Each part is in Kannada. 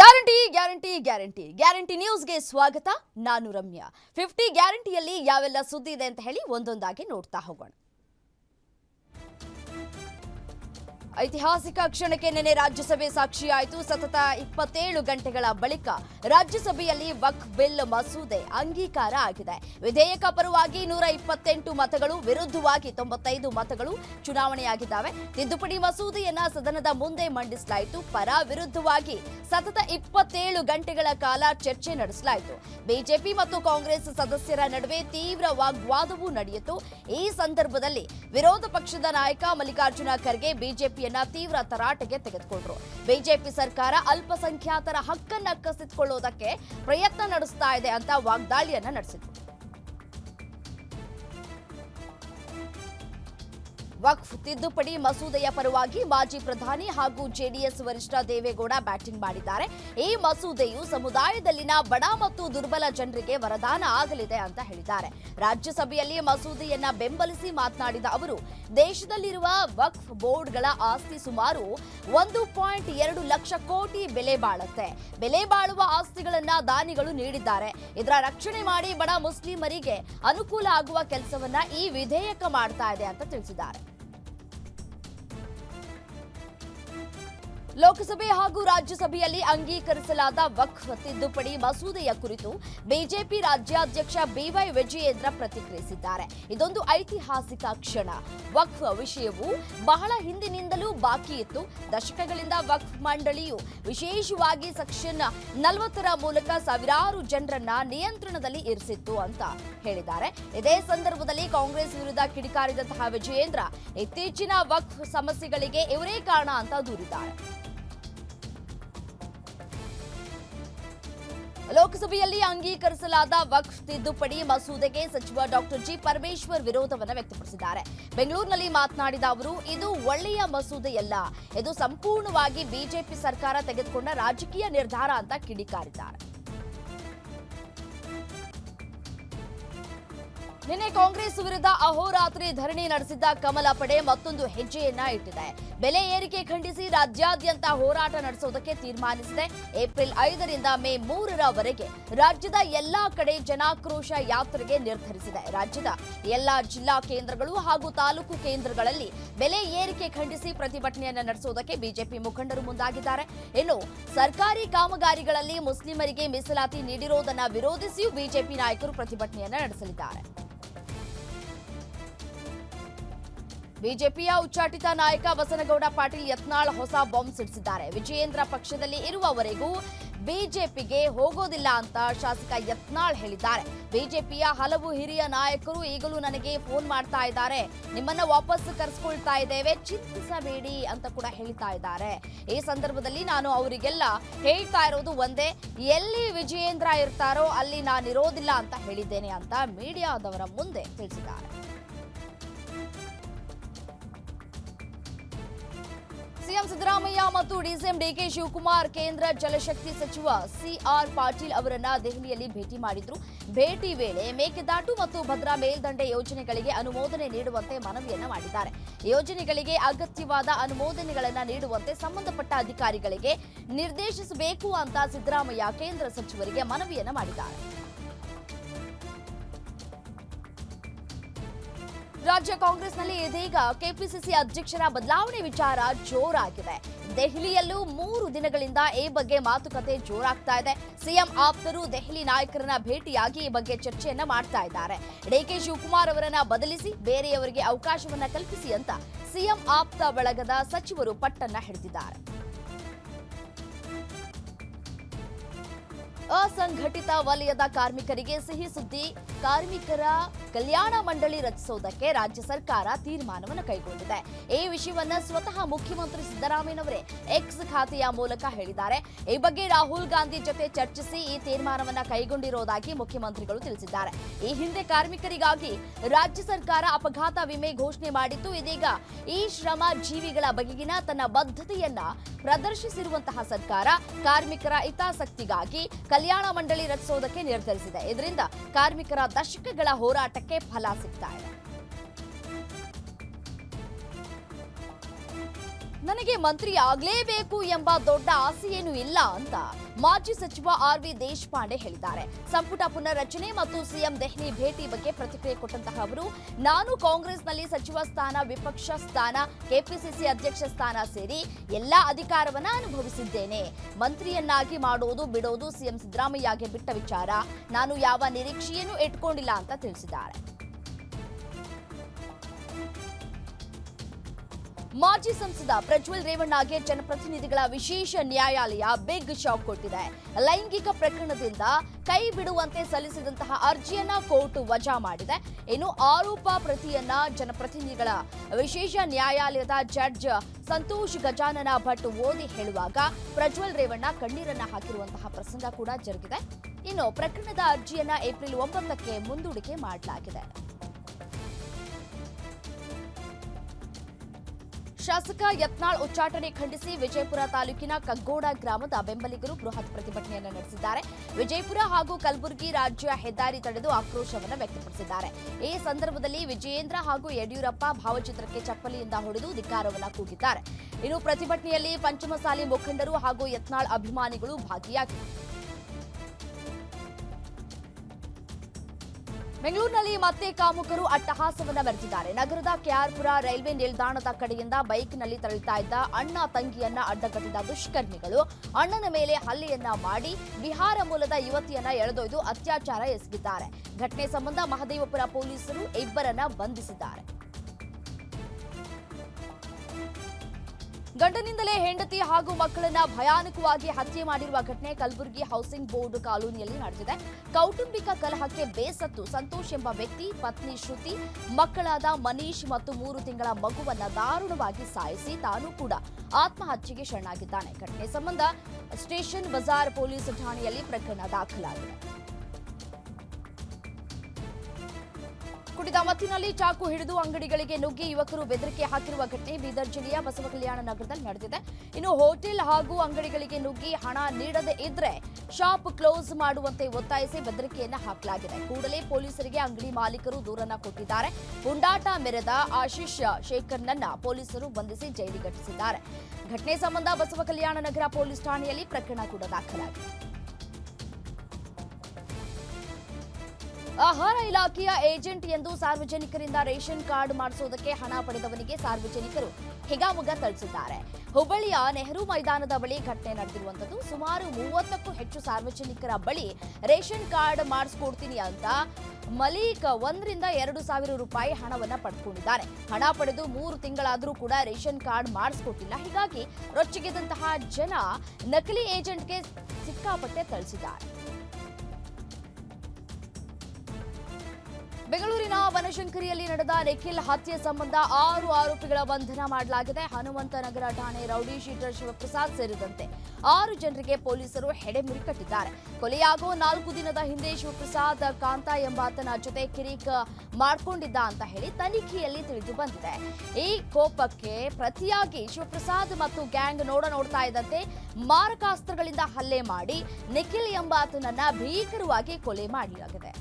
Guarantee guarantee guarantee. ಗ್ಯಾರಂಟಿ ನ್ಯೂಸ್ಗೆ ಸ್ವಾಗತ. ನಾನು ರಮ್ಯಾ. ಫಿಫ್ಟಿ ಗ್ಯಾರಂಟಿಯಲ್ಲಿ ಯಾವೆಲ್ಲ ಸುದ್ದಿ ಇದೆ ಅಂತ ಹೇಳಿ ಒಂದೊಂದಾಗಿ ನೋಡ್ತಾ ಹೋಗೋಣ. ಐತಿಹಾಸಿಕ ಕ್ಷಣಕ್ಕೆ ನಿನ್ನೆ ರಾಜ್ಯಸಭೆ ಸಾಕ್ಷಿಯಾಯಿತು. ಸತತ ಇಪ್ಪತ್ತೇಳು ಗಂಟೆಗಳ ಬಳಿಕ ರಾಜ್ಯಸಭೆಯಲ್ಲಿ ವಕ್ ಬಿಲ್ ಮಸೂದೆ ಅಂಗೀಕಾರ ಆಗಿದೆ. ವಿಧೇಯಕ ಪರವಾಗಿ ನೂರ ಇಪ್ಪತ್ತೆಂಟು ಮತಗಳು, ವಿರುದ್ಧವಾಗಿ ತೊಂಬತ್ತೈದು ಮತಗಳು ಚುನಾವಣೆಯಾಗಿದ್ದಾವೆ. ತಿದ್ದುಪಡಿ ಮಸೂದೆಯನ್ನ ಸದನದ ಮುಂದೆ ಮಂಡಿಸಲಾಯಿತು. ಪರ ವಿರುದ್ಧವಾಗಿ ಸತತ ಇಪ್ಪತ್ತೇಳು ಗಂಟೆಗಳ ಕಾಲ ಚರ್ಚೆ ನಡೆಸಲಾಯಿತು. ಬಿಜೆಪಿ ಮತ್ತು ಕಾಂಗ್ರೆಸ್ ಸದಸ್ಯರ ನಡುವೆ ತೀವ್ರ ವಾಗ್ವಾದವೂ ನಡೆಯಿತು. ಈ ಸಂದರ್ಭದಲ್ಲಿ ವಿರೋಧ ಪಕ್ಷದ ನಾಯಕ ಮಲ್ಲಿಕಾರ್ಜುನ ಖರ್ಗೆ ಬಿಜೆಪಿಯನ್ನ ತೀವ್ರ ತರಾಟೆಗೆ ತೆಗೆದುಕೊಂಡ್ರು. ಬಿಜೆಪಿ ಸರ್ಕಾರ ಅಲ್ಪಸಂಖ್ಯಾತರ ಹಕ್ಕನ್ನ ಕಸಿದುಕೊಳ್ಳುವುದಕ್ಕೆ ಪ್ರಯತ್ನ ನಡೆಸ್ತಾ ಇದೆ ಅಂತ ವಾಗ್ದಾಳಿಯನ್ನ ನಡೆಸಿತು ವಕ್ಫ್ ತಿದ್ದುಪಡಿ ಮಸೂದೆಯ ಪರವಾಗಿ ಮಾಜಿ ಪ್ರಧಾನಿ ಹಾಗೂ ಜೆಡಿಎಸ್ ವರಿಷ್ಠ ದೇವೇಗೌಡ ಬ್ಯಾಟಿಂಗ್ ಮಾಡಿದ್ದಾರೆ. ಈ ಮಸೂದೆಯು ಸಮುದಾಯದಲ್ಲಿನ ಬಡ ಮತ್ತು ದುರ್ಬಲ ಜನರಿಗೆ ವರದಾನ ಆಗಲಿದೆ ಅಂತ ಹೇಳಿದ್ದಾರೆ. ರಾಜ್ಯಸಭೆಯಲ್ಲಿ ಮಸೂದೆಯನ್ನ ಬೆಂಬಲಿಸಿ ಮಾತನಾಡಿದ ಅವರು, ದೇಶದಲ್ಲಿರುವ ವಕ್ಫ್ ಬೋರ್ಡ್ಗಳ ಆಸ್ತಿ ಸುಮಾರು ಒಂದು ಪಾಯಿಂಟ್ ಎರಡು ಲಕ್ಷ ಕೋಟಿ ಬೆಲೆ ಬಾಳುತ್ತೆ. ಬೆಲೆ ಬಾಳುವ ಆಸ್ತಿಗಳನ್ನ ದಾನಿಗಳು ನೀಡಿದ್ದಾರೆ. ಇದರ ರಕ್ಷಣೆ ಮಾಡಿ ಬಡ ಮುಸ್ಲಿಮರಿಗೆ ಅನುಕೂಲ ಆಗುವ ಕೆಲಸವನ್ನ ಈ ವಿಧೇಯಕ ಮಾಡ್ತಾ ಇದೆ ಅಂತ ತಿಳಿಸಿದ್ದಾರೆ. ಲೋಕಸಭೆ ಹಾಗೂ ರಾಜ್ಯಸಭೆಯಲ್ಲಿ ಅಂಗೀಕರಿಸಲಾದ ವಕ್ಫ್ ತಿದ್ದುಪಡಿ ಮಸೂದೆಯ ಕುರಿತು ಬಿಜೆಪಿ ರಾಜ್ಯಾಧ್ಯಕ್ಷ ಬಿವೈ ವಿಜಯೇಂದ್ರ ಪ್ರತಿಕ್ರಿಯಿಸಿದ್ದಾರೆ. ಇದೊಂದು ಐತಿಹಾಸಿಕ ಕ್ಷಣ. ವಕ್ಫ್ ವಿಷಯವು ಬಹಳ ಹಿಂದಿನಿಂದಲೂ ಬಾಕಿ ಇತ್ತು. ದಶಕಗಳಿಂದ ವಕ್ಫ್ ಮಂಡಳಿಯು ವಿಶೇಷವಾಗಿ ಸೆಕ್ಷನ್ ನಲವತ್ತರ ಮೂಲಕ ಸಾವಿರಾರು ಜನರನ್ನ ನಿಯಂತ್ರಣದಲ್ಲಿ ಇರಿಸಿತ್ತು ಅಂತ ಹೇಳಿದ್ದಾರೆ. ಇದೇ ಸಂದರ್ಭದಲ್ಲಿ ಕಾಂಗ್ರೆಸ್ ವಿರುದ್ಧ ಕಿಡಿಕಾರಿದಂತಹ ವಿಜಯೇಂದ್ರ ಇತ್ತೀಚಿನ ವಕ್ಫ್ ಸಮಸ್ಯೆಗಳಿಗೆ ಇವರೇ ಕಾರಣ ಅಂತ ದೂರಿದ್ದಾರೆ. ಲೋಕಸಭೆಯಲ್ಲಿ ಅಂಗೀಕರಿಸಲಾದ ವಕ್ಫ್ ತಿದ್ದುಪಡಿ ಮಸೂದೆಗೆ ಸಚಿವ ಡಾಕ್ಟರ್ ಜಿ ಪರಮೇಶ್ವರ್ ವಿರೋಧವನ್ನು ವ್ಯಕ್ತಪಡಿಸಿದ್ದಾರೆ. ಬೆಂಗಳೂರಿನಲ್ಲಿ ಮಾತನಾಡಿದ ಅವರು, ಇದು ಒಳ್ಳೆಯ ಮಸೂದೆಯಲ್ಲ. ಇದು ಸಂಪೂರ್ಣವಾಗಿ ಬಿಜೆಪಿ ಸರ್ಕಾರ ತೆಗೆದುಕೊಂಡ ರಾಜಕೀಯ ನಿರ್ಧಾರ ಅಂತ ಕಿಡಿಕಾರಿದ್ದಾರೆ. ನಿನ್ನೆ ಕಾಂಗ್ರೆಸ್ ವಿರುದ್ಧ ಅಹೋರಾತ್ರಿ ಧರಣಿ ನಡೆಸಿದ್ದ ಕಮಲ ಪಡೆ ಮತ್ತೊಂದು ಹೆಜ್ಜೆಯನ್ನ ಇಟ್ಟಿದೆ. ಬೆಲೆ ಏರಿಕೆ ಖಂಡಿಸಿ ರಾಜ್ಯಾದ್ಯಂತ ಹೋರಾಟ ನಡೆಸುವುದಕ್ಕೆ ತೀರ್ಮಾನಿಸಿದೆ. ಏಪ್ರಿಲ್ ಐದರಿಂದ ಮೇ ಮೂರರವರೆಗೆ ರಾಜ್ಯದ ಎಲ್ಲಾ ಕಡೆ ಜನಾಕ್ರೋಶ ಯಾತ್ರೆಗೆ ನಿರ್ಧರಿಸಿದೆ. ರಾಜ್ಯದ ಎಲ್ಲಾ ಜಿಲ್ಲಾ ಕೇಂದ್ರಗಳು ಹಾಗೂ ತಾಲೂಕು ಕೇಂದ್ರಗಳಲ್ಲಿ ಬೆಲೆ ಏರಿಕೆ ಖಂಡಿಸಿ ಪ್ರತಿಭಟನೆಯನ್ನು ನಡೆಸುವುದಕ್ಕೆ ಬಿಜೆಪಿ ಮುಖಂಡರು ಮುಂದಾಗಿದ್ದಾರೆ. ಇನ್ನು ಸರ್ಕಾರಿ ಕಾಮಗಾರಿಗಳಲ್ಲಿ ಮುಸ್ಲಿಮರಿಗೆ ಮೀಸಲಾತಿ ನೀಡಿರೋದನ್ನ ವಿರೋಧಿಸಿಯೂ ಬಿಜೆಪಿ ನಾಯಕರು ಪ್ರತಿಭಟನೆಯನ್ನು ನಡೆಸಲಿದ್ದಾರೆ. ಬಿಜೆಪಿಯ ಉಚ್ಚಾಟಿತ ನಾಯಕ ಬಸನಗೌಡ ಪಾಟೀಲ್ ಯತ್ನಾಳ್ ಹೊಸ ಬಾಂಬ್ ಸಿಡಿಸಿದ್ದಾರೆ. ವಿಜಯೇಂದ್ರ ಪಕ್ಷದಲ್ಲಿ ಇರುವವರೆಗೂ ಬಿಜೆಪಿಗೆ ಹೋಗೋದಿಲ್ಲ ಅಂತ ಶಾಸಕ ಯತ್ನಾಳ್ ಹೇಳಿದ್ದಾರೆ. ಬಿಜೆಪಿಯ ಹಲವು ಹಿರಿಯ ನಾಯಕರು ಈಗಲೂ ನನಗೆ ಫೋನ್ ಮಾಡ್ತಾ ಇದ್ದಾರೆ. ನಿಮ್ಮನ್ನ ವಾಪಸ್ ಕರೆಸ್ಕೊಳ್ತಾ ಇದ್ದೇವೆ, ಚಿಂತಿಸಬೇಡಿ ಅಂತ ಕೂಡ ಹೇಳ್ತಾ ಇದ್ದಾರೆ. ಈ ಸಂದರ್ಭದಲ್ಲಿ ನಾನು ಅವರಿಗೆಲ್ಲ ಹೇಳ್ತಾ ಇರೋದು ಒಂದೇ, ಎಲ್ಲಿ ವಿಜಯೇಂದ್ರ ಇರ್ತಾರೋ ಅಲ್ಲಿ ನಾನಿರೋದಿಲ್ಲ ಅಂತ ಹೇಳಿದ್ದೇನೆ ಅಂತ ಮೀಡಿಯಾದವರ ಮುಂದೆ ತಿಳಿಸಿದ್ದಾರೆ. ಸಿಎಂ ಸಿದ್ದರಾಮಯ್ಯ ಮತ್ತು ಡಿಸಿಎಂ ಡಿಕೆ ಶಿವಕುಮಾರ್, ಕೇಂದ್ರ ಜಲಶಕ್ತಿ ಸಚಿವ ಸಿಆರ್ ಪಾಟೀಲ್ ಅವರನ್ನ ದೆಹಲಿಯಲ್ಲಿ ಭೇಟಿ ಮಾಡಿದ್ರು. ಭೇಟಿ ವೇಳೆ ಮೇಕೆದಾಟು ಮತ್ತು ಭದ್ರಾ ಮೇಲ್ದಂಡೆ ಯೋಜನೆಗಳಿಗೆ ಅನುಮೋದನೆ ನೀಡುವಂತೆ ಮನವಿಯನ್ನ ಮಾಡಿದ್ದಾರೆ. ಯೋಜನೆಗಳಿಗೆ ಅಗತ್ಯವಾದ ಅನುಮೋದನೆಗಳನ್ನು ನೀಡುವಂತೆ ಸಂಬಂಧಪಟ್ಟ ಅಧಿಕಾರಿಗಳಿಗೆ ನಿರ್ದೇಶಿಸಬೇಕು ಅಂತ ಸಿದ್ದರಾಮಯ್ಯ ಕೇಂದ್ರ ಸಚಿವರಿಗೆ ಮನವಿಯನ್ನ ಮಾಡಿದ್ದಾರೆ. ರಾಜ್ಯ ಕಾಂಗ್ರೆಸ್ನಲ್ಲಿ ಇದೀಗ ಕೆಪಿಸಿಸಿ ಅಧ್ಯಕ್ಷರ ಬದಲಾವಣೆ ವಿಚಾರ ಜೋರಾಗಿದೆ. ದೆಹಲಿಯಲ್ಲೂ ಮೂರು ದಿನಗಳಿಂದ ಈ ಬಗ್ಗೆ ಮಾತುಕತೆ ಜೋರಾಗ್ತಾ ಇದೆ. ಸಿಎಂ ಆಪ್ತರು ದೆಹಲಿ ನಾಯಕರನ್ನ ಭೇಟಿಯಾಗಿ ಈ ಬಗ್ಗೆ ಚರ್ಚೆಯನ್ನ ಮಾಡ್ತಾ ಇದ್ದಾರೆ. ಡಿಕೆ ಶಿವಕುಮಾರ್ ಅವರನ್ನ ಬದಲಿಸಿ ಬೇರೆಯವರಿಗೆ ಅವಕಾಶವನ್ನ ಕಲ್ಪಿಸಿ ಅಂತ ಸಿಎಂ ಆಪ್ತ ಬಳಗದ ಸಚಿವರು ಪಟ್ಟನ್ನ ಹಿಡಿದಿದ್ದಾರೆ. ಅಸಂಘಟಿತ ವಲಯದ ಕಾರ್ಮಿಕರಿಗೆ ಸಿಹಿ ಸುದ್ದಿ. ಕಾರ್ಮಿಕರ ಕಲ್ಯಾಣ ಮಂಡಳಿ ರಚಿಸುವುದಕ್ಕೆ ರಾಜ್ಯ ಸರ್ಕಾರ ತೀರ್ಮಾನವನ್ನು ಕೈಗೊಂಡಿದೆ. ಈ ವಿಷಯವನ್ನ ಸ್ವತಃ ಮುಖ್ಯಮಂತ್ರಿ ಸಿದ್ದರಾಮಯ್ಯನವರೇ ಎಕ್ಸ್ ಖಾತೆಯ ಮೂಲಕ ಹೇಳಿದ್ದಾರೆ. ಈ ಬಗ್ಗೆ ರಾಹುಲ್ ಗಾಂಧಿ ಜೊತೆ ಚರ್ಚಿಸಿ ಈ ತೀರ್ಮಾನವನ್ನ ಕೈಗೊಂಡಿರುವುದಾಗಿ ಮುಖ್ಯಮಂತ್ರಿಗಳು ತಿಳಿಸಿದ್ದಾರೆ. ಈ ಹಿಂದೆ ಕಾರ್ಮಿಕರಿಗಾಗಿ ರಾಜ್ಯ ಸರ್ಕಾರ ಅಪಘಾತ ವಿಮೆ ಘೋಷಣೆ ಮಾಡಿದ್ದು, ಇದೀಗ ಈ ಶ್ರಮ ಜೀವಿಗಳ ಬಗೆಗಿನ ತನ್ನ ಬದ್ಧತೆಯನ್ನ ಪ್ರದರ್ಶಿಸಿರುವಂತಹ ಸರ್ಕಾರ. ಕಾರ್ಮಿಕರ ಹಿತಾಸಕ್ತಿಗಾಗಿ ಕಲ್ಯಾಣ ಮಂಡಳಿ ರಚಿಸುವುದಕ್ಕೆ ನಿರ್ಧರಿಸಿದೆ. ಇದರಿಂದ ಕಾರ್ಮಿಕರ ದಶಕಗಳ ಹೋರಾಟಕ್ಕೆ ಫಲ ಸಿಗ್ತಾ ಇದೆ. ನನಗೆ ಮಂತ್ರಿ ಆಗ್ಲೇಬೇಕು ಎಂಬ ದೊಡ್ಡ ಆಸೆಯೇನು ಇಲ್ಲ ಅಂತ ಮಾಜಿ ಸಚಿವ ಆರ್ ವಿ ದೇಶಪಾಂಡೆ ಹೇಳಿದ್ದಾರೆ. ಸಂಪುಟ ಪುನರ್ರಚನೆ ಮತ್ತು ಸಿಎಂ ದೆಹಲಿ ಭೇಟಿ ಬಗ್ಗೆ ಪ್ರತಿಕ್ರಿಯೆ ಕೊಟ್ಟಂತಹ ಅವರು, ನಾನು ಕಾಂಗ್ರೆಸ್ನಲ್ಲಿ ಸಚಿವ ಸ್ಥಾನ, ವಿಪಕ್ಷ ಸ್ಥಾನ, ಕೆಪಿಸಿಸಿ ಅಧ್ಯಕ್ಷ ಸ್ಥಾನ ಸೇರಿ ಎಲ್ಲಾ ಅಧಿಕಾರವನ್ನ ಅನುಭವಿಸಿದ್ದೇನೆ. ಮಂತ್ರಿಯನ್ನಾಗಿ ಮಾಡೋದು, ಬಿಡೋದು ಸಿಎಂ ಸಿದ್ದರಾಮಯ್ಯಗೆ ಬಿಟ್ಟ ವಿಚಾರ. ನಾನು ಯಾವ ನಿರೀಕ್ಷೆಯನ್ನು ಇಟ್ಕೊಂಡಿಲ್ಲ ಅಂತ ತಿಳಿಸಿದ್ದಾರೆ. ಮಾಜಿ ಸಂಸದ ಪ್ರಜ್ವಲ್ ರೇವಣ್ಣಗೆ ಜನಪ್ರತಿನಿಧಿಗಳ ವಿಶೇಷ ನ್ಯಾಯಾಲಯ ಬಿಗ್ ಶಾಕ್ ಕೊಟ್ಟಿದೆ. ಲೈಂಗಿಕ ಪ್ರಕರಣದಿಂದ ಕೈ ಬಿಡುವಂತೆ ಸಲ್ಲಿಸಿದಂತಹ ಅರ್ಜಿಯನ್ನ ಕೋರ್ಟ್ ವಜಾ ಮಾಡಿದೆ. ಇನ್ನು ಆರೋಪ ಪ್ರತಿಯನ್ನ ಜನಪ್ರತಿನಿಧಿಗಳ ವಿಶೇಷ ನ್ಯಾಯಾಲಯದ ಜಡ್ಜ್ ಸಂತೋಷ್ ಗಜಾನನ ಭಟ್ ಓದಿ ಹೇಳುವಾಗ ಪ್ರಜ್ವಲ್ ರೇವಣ್ಣ ಕಣ್ಣೀರನ್ನ ಹಾಕಿರುವಂತಹ ಪ್ರಸಂಗ ಕೂಡ ಜರುಗಿದೆ. ಇನ್ನು ಪ್ರಕರಣದ ಅರ್ಜಿಯನ್ನ ಏಪ್ರಿಲ್ ಒಂಬತ್ತಕ್ಕೆ ಮುಂದೂಡಿಕೆ ಮಾಡಲಾಗಿದೆ. ಶಾಸಕ ಯತ್ನಾಳ್ ಉಚ್ಚಾಟನೆ ಖಂಡಿಸಿ ವಿಜಯಪುರ ತಾಲೂಕಿನ ಕಗ್ಗೋಡ ಗ್ರಾಮದ ಬೆಂಬಲಿಗರು ಬೃಹತ್ ಪ್ರತಿಭಟನೆಯನ್ನು ನಡೆಸಿದ್ದಾರೆ. ವಿಜಯಪುರ ಹಾಗೂ ಕಲಬುರಗಿ ರಾಜ್ಯ ಹೆದ್ದಾರಿ ತಡೆದು ಆಕ್ರೋಶವನ್ನು ವ್ಯಕ್ತಪಡಿಸಿದ್ದಾರೆ. ಈ ಸಂದರ್ಭದಲ್ಲಿ ವಿಜಯೇಂದ್ರ ಹಾಗೂ ಯಡಿಯೂರಪ್ಪ ಭಾವಚಿತ್ರಕ್ಕೆ ಚಪ್ಪಲಿಯಿಂದ ಹೊಡೆದು ಧಿಕ್ಕಾರವನ್ನು ಕೂಗಿದ್ದಾರೆ. ಇನ್ನು ಪ್ರತಿಭಟನೆಯಲ್ಲಿ ಪಂಚಮಸಾಲಿ ಮುಖಂಡರು ಹಾಗೂ ಯತ್ನಾಳ್ ಅಭಿಮಾನಿಗಳು ಭಾಗಿಯಾಗಿದ್ದರು. ಬೆಂಗಳೂರಿನಲ್ಲಿ ಮತ್ತೆ ಕಾಮುಕರು ಅಟ್ಟಹಾಸವನ್ನ ಮೆರೆದಿದ್ದಾರೆ. ನಗರದ ಕೆಆರ್ಪುರ ರೈಲ್ವೆ ನಿಲ್ದಾಣದ ಕಡೆಯಿಂದ ಬೈಕ್ನಲ್ಲಿ ತೆರಳುತ್ತಾ ಇದ್ದ ಅಣ್ಣ ತಂಗಿಯನ್ನ ಅಡ್ಡಗಟ್ಟಿದ ದುಷ್ಕರ್ಮಿಗಳು ಅಣ್ಣನ ಮೇಲೆ ಹಲ್ಲೆಯನ್ನ ಮಾಡಿ ಬಿಹಾರ ಮೂಲದ ಯುವತಿಯನ್ನ ಎಳೆದೊಯ್ದು ಅತ್ಯಾಚಾರ ಎಸಗಿದ್ದಾರೆ. ಘಟನೆ ಸಂಬಂಧ ಮಹದೇವಪುರ ಪೊಲೀಸರು ಇಬ್ಬರನ್ನ ಬಂಧಿಸಿದ್ದಾರೆ. ಗಂಡನಿಂದಲೇ ಹೆಂಡತಿ ಹಾಗೂ ಮಕ್ಕಳನ್ನ ಭಯಾನಕವಾಗಿ ಹತ್ಯೆ ಮಾಡಿರುವ ಘಟನೆ ಕಲಬುರಗಿ ಹೌಸಿಂಗ್ ಬೋರ್ಡ್ ಕಾಲೋನಿಯಲ್ಲಿ ನಡೆದಿದೆ. ಕೌಟುಂಬಿಕ ಕಲಹಕ್ಕೆ ಬೇಸತ್ತು ಸಂತೋಷ್ ಎಂಬ ವ್ಯಕ್ತಿ, ಪತ್ನಿ ಶ್ರುತಿ, ಮಕ್ಕಳಾದ ಮನೀಶ್ ಮತ್ತು ಮೂರು ತಿಂಗಳ ಮಗುವನ್ನ ದಾರುಣವಾಗಿ ಸಾಯಿಸಿ ತಾನು ಕೂಡ ಆತ್ಮಹತ್ಯೆಗೆ ಶರಣಾಗಿದ್ದಾನೆ. ಘಟನೆ ಸಂಬಂಧ ಸ್ಟೇಷನ್ ಬಜಾರ್ ಪೊಲೀಸ್ ಠಾಣೆಯಲ್ಲಿ ಪ್ರಕರಣ ದಾಖಲಾಗಿದೆ. ಕುಡಿದ ಮತ್ತಿನಲ್ಲಿ ಚಾಕು ಹಿಡಿದು ಅಂಗಡಿಗಳಿಗೆ ನುಗ್ಗಿ ಯುವಕರು ಬೆದರಿಕೆ ಹಾಕಿರುವ ಘಟನೆ ಬೀದರ್ ಜಿಲ್ಲೆಯ ಬಸವ ಕಲ್ಯಾಣ ನಗರದಲ್ಲಿ ನಡೆದಿದೆ. ಇನ್ನು ಹೋಟೆಲ್ ಹಾಗೂ ಅಂಗಡಿಗಳಿಗೆ ನುಗ್ಗಿ ಹಣ ನೀಡದೇ ಇದ್ರೆ ಶಾಪ್ ಕ್ಲೋಸ್ ಮಾಡುವಂತೆ ಒತ್ತಾಯಿಸಿ ಬೆದರಿಕೆಯನ್ನು ಹಾಕಲಾಗಿದೆ. ಕೂಡಲೇ ಪೊಲೀಸರಿಗೆ ಅಂಗಡಿ ಮಾಲೀಕರು ದೂರನ್ನ ಕೊಟ್ಟಿದ್ದಾರೆ. ಪುಂಡಾಟ ಮೆರೆದ ಆಶೀಶ್ ಶೇಖರ್ನನ್ನ ಪೊಲೀಸರು ಬಂಧಿಸಿ ಜೈಲಿಗಟ್ಟಿಸಿದ್ದಾರೆ. ಘಟನೆ ಸಂಬಂಧ ಬಸವ ಕಲ್ಯಾಣ ನಗರ ಪೊಲೀಸ್ ಠಾಣೆಯಲ್ಲಿ ಪ್ರಕರಣ ಕೂಡ ದಾಖಲಾಗಿದೆ. ಆಹಾರ ಇಲಾಖೆಯ ಏಜೆಂಟ್ ಎಂದು ಸಾರ್ವಜನಿಕರಿಂದ ರೇಷನ್ ಕಾರ್ಡ್ ಮಾಡಿಸುವುದಕ್ಕೆ ಹಣ ಪಡೆದವನಿಗೆ ಸಾರ್ವಜನಿಕರು ಹಿಗಾಮುಗ ತಳಿಸಿದ್ದಾರೆ ಹುಬ್ಬಳ್ಳಿಯ ನೆಹರು ಮೈದಾನದ ಬಳಿ ಘಟನೆ ನಡೆದಿರುವಂತದ್ದು ಸುಮಾರು ಮೂವತ್ತಕ್ಕೂ ಹೆಚ್ಚು ಸಾರ್ವಜನಿಕರ ಬಳಿ ರೇಷನ್ ಕಾರ್ಡ್ ಮಾಡಿಸ್ಕೊಡ್ತೀನಿ ಅಂತ ಮಲೀಕ್ ಒಂದರಿಂದ ಎರಡು ಸಾವಿರ ರೂಪಾಯಿ ಹಣವನ್ನ ಪಡ್ಕೊಂಡಿದ್ದಾರೆ. ಹಣ ಪಡೆದು ಮೂರು ತಿಂಗಳಾದರೂ ಕೂಡ ರೇಷನ್ ಕಾರ್ಡ್ ಮಾಡಿಸ್ಕೊಟ್ಟಿಲ್ಲ. ಹೀಗಾಗಿ ರೊಚ್ಚಿಗೆದಂತಹ ಜನ ನಕಲಿ ಏಜೆಂಟ್ಗೆ ಸಿಕ್ಕಾಪಟ್ಟೆ ಥಳಿಸಿದ್ದಾರೆ ಬೆಂಗಳೂರಿನ ವನಶಂಕರಿಯಲ್ಲಿ ನಡೆದ ನಿಖಿಲ್ ಹತ್ಯೆ ಸಂಬಂಧ ಆರು ಆರೋಪಿಗಳ ಬಂಧನ ಮಾಡಲಾಗಿದೆ. ಹನುಮಂತನಗರ ಠಾಣೆ ರೌಡಿ ಶೀಟರ್ ಶಿವಪ್ರಸಾದ್ ಸೇರಿದಂತೆ ಆರು ಜನರಿಗೆ ಪೊಲೀಸರು ಹೆಡೆಮುರಿ ಕಟ್ಟಿದ್ದಾರೆ ಕೊಲೆಯಾಗೋ ನಾಲ್ಕು ದಿನದ ಹಿಂದೆ ಶಿವಪ್ರಸಾದ್ ಕಾಂತ ಎಂಬಾತನ ಜೊತೆ ಕಿರಿಕ್ ಮಾಡ್ಕೊಂಡಿದ್ದ ಅಂತ ಹೇಳಿ ತನಿಖೆಯಲ್ಲಿ ತಿಳಿದು ಬಂದಿದೆ. ಈ ಕೋಪಕ್ಕೆ ಪ್ರತಿಯಾಗಿ ಶಿವಪ್ರಸಾದ್ ಮತ್ತು ಗ್ಯಾಂಗ್ ನೋಡ ನೋಡ್ತಾ ಇದ್ದಂತೆ ಮಾರಕಾಸ್ತ್ರಗಳಿಂದ ಹಲ್ಲೆ ಮಾಡಿ ನಿಖಿಲ್ ಎಂಬಾತನನ್ನ ಭೀಕರವಾಗಿ ಕೊಲೆ ಮಾಡಲಾಗಿದೆ